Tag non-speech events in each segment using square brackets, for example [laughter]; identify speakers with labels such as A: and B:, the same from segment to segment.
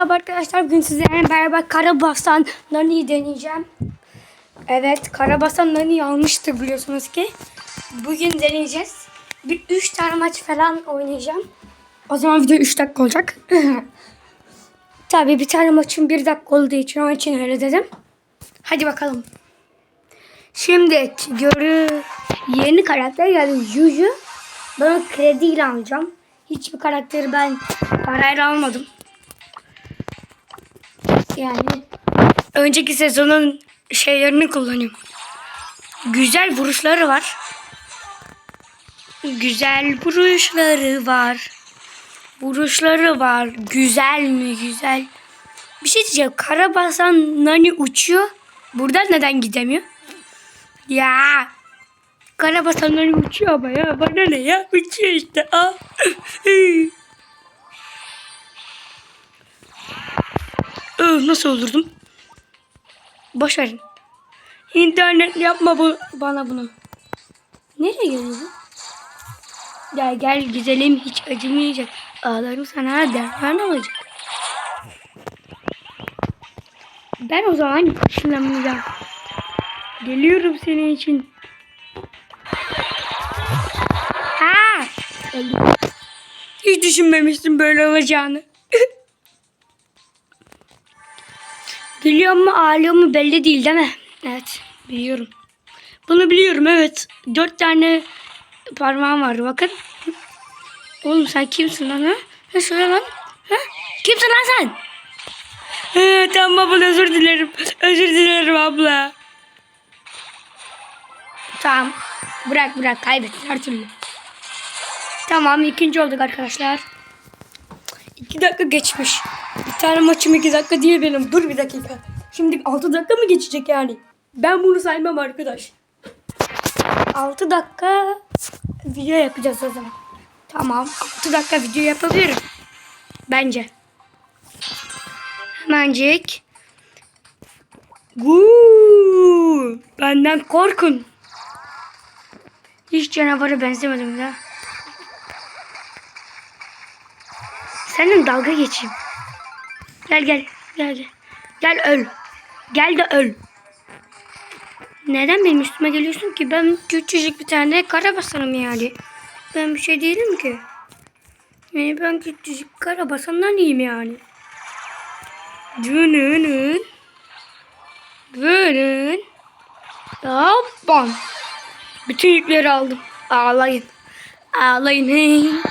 A: Merhaba arkadaşlar bugün sizlerle beraber Karabasan Nani'yi deneyeceğim. Evet Karabasan Nani'yi almıştık biliyorsunuz ki. Bugün deneyeceğiz. Bir 3 tane maç falan oynayacağım. O zaman video 3 dakika olacak. [laughs] Tabii bir tane maçın 1 dakika olduğu için onun için öyle dedim. Hadi bakalım. Şimdi görü yeni karakter geldi Juju. Ben krediyle alacağım. Hiçbir karakteri ben parayla almadım. Yani önceki sezonun şeylerini kullanıyorum. Güzel vuruşları var. Güzel vuruşları var. Vuruşları var. Güzel mi güzel. Bir şey diyeceğim. Karabasan Nani uçuyor. Buradan neden gidemiyor? Ya. Karabasan Nani uçuyor ama ya. Bana ne ya? Uçuyor işte. Aa. [laughs] Öh, nasıl öldürdüm? Boş verin. İnternet yapma bu bana bunu. Nereye geliyor bu? Gel gel güzelim hiç acımayacak. Ağlarım sana derman olacak. Ben o zaman ışınlanmayacağım. Geliyorum senin için. Ha! Öldüm. Hiç düşünmemiştim böyle olacağını. Gülüyor mu ağlıyor mu belli değil değil mi? Evet biliyorum. Bunu biliyorum evet. Dört tane parmağım var bakın. Oğlum sen kimsin lan ha? Ne söyle lan? Ha? Kimsin lan sen? He, tamam abla özür dilerim. Özür dilerim abla. Tamam. Bırak bırak kaybettin her türlü. Tamam ikinci olduk arkadaşlar. İki dakika geçmiş. Bir tane maçım iki dakika değil benim. Dur bir dakika. Şimdi altı dakika mı geçecek yani? Ben bunu saymam arkadaş. Altı dakika video yapacağız o zaman. Tamam. Altı dakika video yapabilirim. Bence. Hemencik. Guu, benden korkun. Hiç canavara benzemedim ya. Senin dalga geçeyim. Gel gel gel gel. Gel öl. Gel de öl. Neden benim üstüme geliyorsun ki? Ben küçücük bir tane karabasanım yani. Ben bir şey değilim ki. Yani ben küçücük karabasandan iyiyim yani. Dününün. Dünün. Hoppam. Bütün yükleri aldım. Ağlayın. Ağlayın.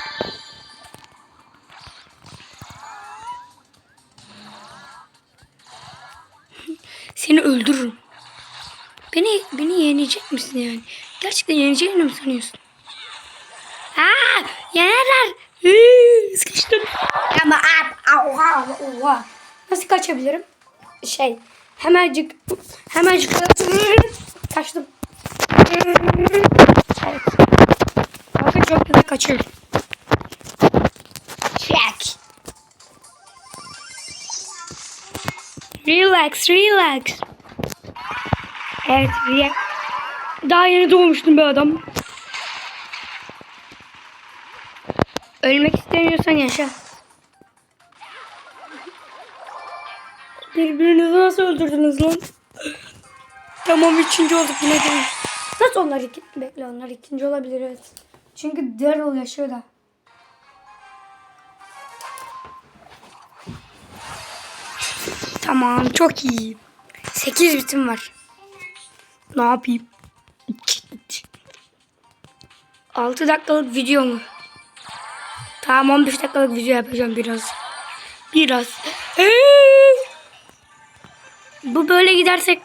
A: Seni öldürürüm. Beni beni yenecek misin yani? Gerçekten yeneceğini mi sanıyorsun? Aa, yenerler. Hii, Sıkıştım. Ama oha, oha. Nasıl kaçabilirim? Şey, hemencik, hemencik kaçtım. Evet. Bakın çok güzel. Relax, relax. Evet, relax. Daha yeni doğmuştum bir adam. Ölmek istemiyorsan yaşa. Birbirinizi nasıl öldürdünüz lan? Tamam üçüncü olduk yine değil. Nasıl onlar iki? Bekle onlar ikinci olabilir evet. Çünkü Daryl yaşıyor da. Tamam çok iyi. 8 bitim var. Ne yapayım? 6 dakikalık video mu? Tamam 15 dakikalık video yapacağım biraz. Biraz. Ee, Bu böyle gidersek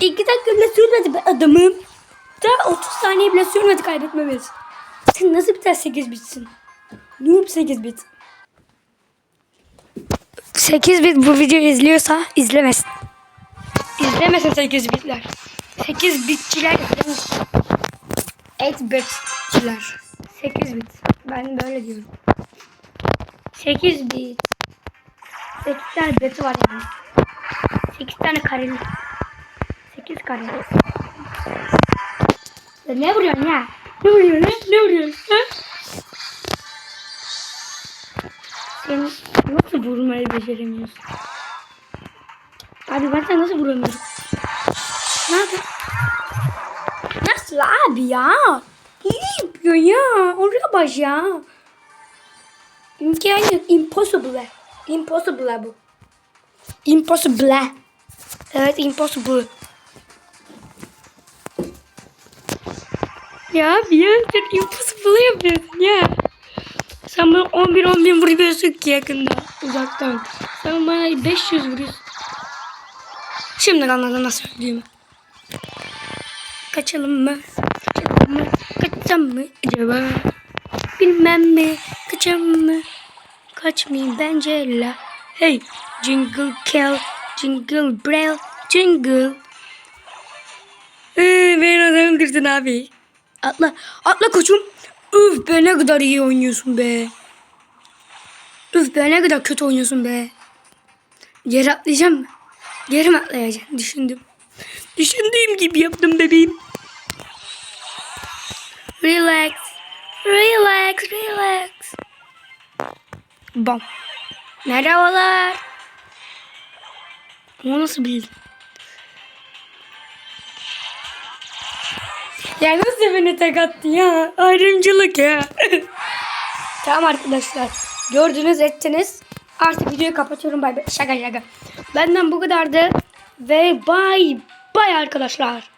A: 2 dakika bile sürmedi be adamım. Daha 30 saniye bile sürmedi kaybetmemiz. Sen nasıl biter 8 bitsin? Noob 8 bit. 8 bit bu videoyu izliyorsa izlemesin. İzlemesin 8 bitler. 8 bitçiler izlemesin. 8 bitçiler. 8 bit. Ben böyle diyorum. 8 bit. 8 tane beti var yani. 8 tane kareli. 8 kareli. Ya ne vuruyorsun ya? Ne vuruyorsun? Ne, ne vuruyorsun? Ha? Senin Nasıl vurmayı beceremiyorsun? Abi ben nasıl vuramıyorum? Ne yapayım? Nasıl abi ya? Ne yapıyor ya? Oraya bak ya. İmkan yok. Impossible. Impossible bu. Impossible. Evet impossible. Ya abi ya sen impossible yapıyorsun ya. Sen bana 11 11 vuruyorsun ki yakında uzaktan. Sen bana 500 vuruyorsun. Şimdi anladın nasıl öldüğümü. Kaçalım mı? Kaçalım mı? Kaçsam mı acaba? Bilmem mi? Kaçam mı? Kaçmayayım bence la. Hey! Jingle Kell, Jingle Bell, Jingle. Ee, beni öldürdün abi. Atla, atla koçum. Üf be ne kadar iyi oynuyorsun be. Üf be ne kadar kötü oynuyorsun be. Geri atlayacağım mı? Geri mi atlayacağım? Düşündüm. Düşündüğüm gibi yaptım bebeğim. Relax. Relax, relax. Bam. Merhabalar. O nasıl bildin? Ya nasıl beni tek attı ya? Ayrımcılık ya. tamam arkadaşlar. Gördünüz ettiniz. Artık videoyu kapatıyorum. Bay bay. Şaka şaka. Benden bu kadardı. Ve bay bay arkadaşlar.